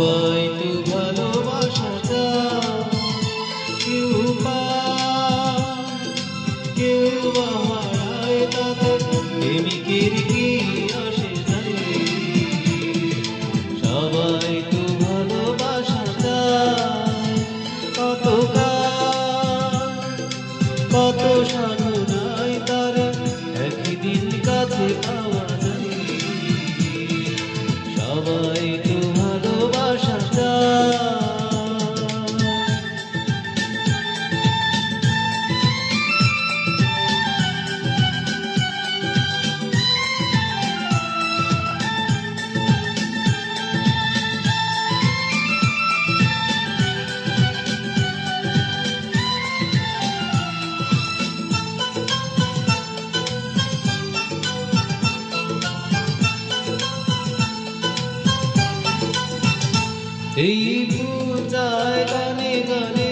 সবাই ভালোবাসাটা কেউ কেউ তাদের সবাই ভালোবাসাটা কত সাধু সাধনায় তার একদিন কাছে পাওয়া এই পূজায় গানে গানে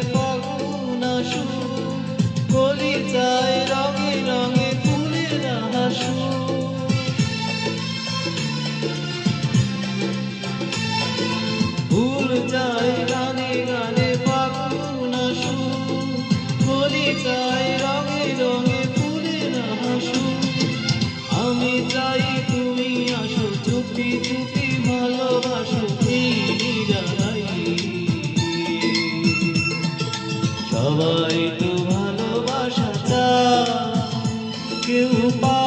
সবাই তো ভালোবাসা কেউ পা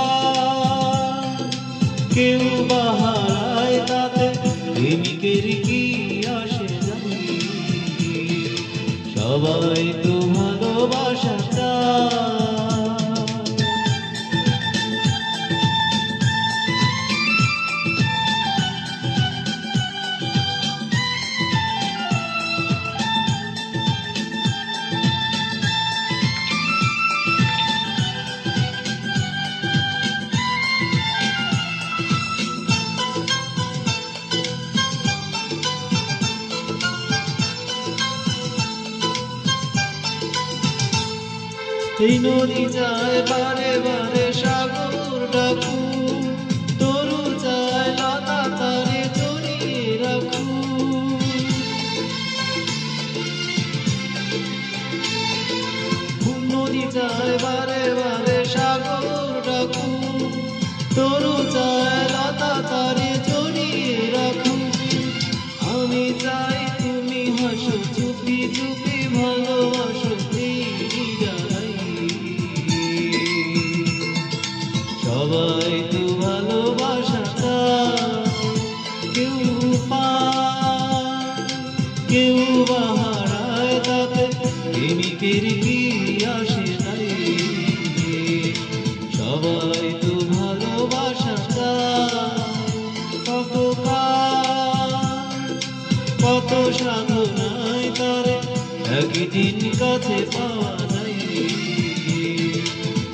কেউ বাহারায় তাতে প্রেমিকের কি আসে সবাই তো এই নদী যায় বারে বারে সাগর ডাকু। তরু যায় লতা তারে জড়িয়ে রাখু নদী যায় বারে বারে সাগর ডাকু। তরু কেউ বাহারায় তাতে প্রেমিকের কি আসে নাই সবাই তো ভালোবাসা কত কত সাধনায় তারে একদিন কাছে পাওয়া যায়।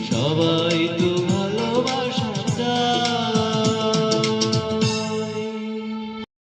সবাই তো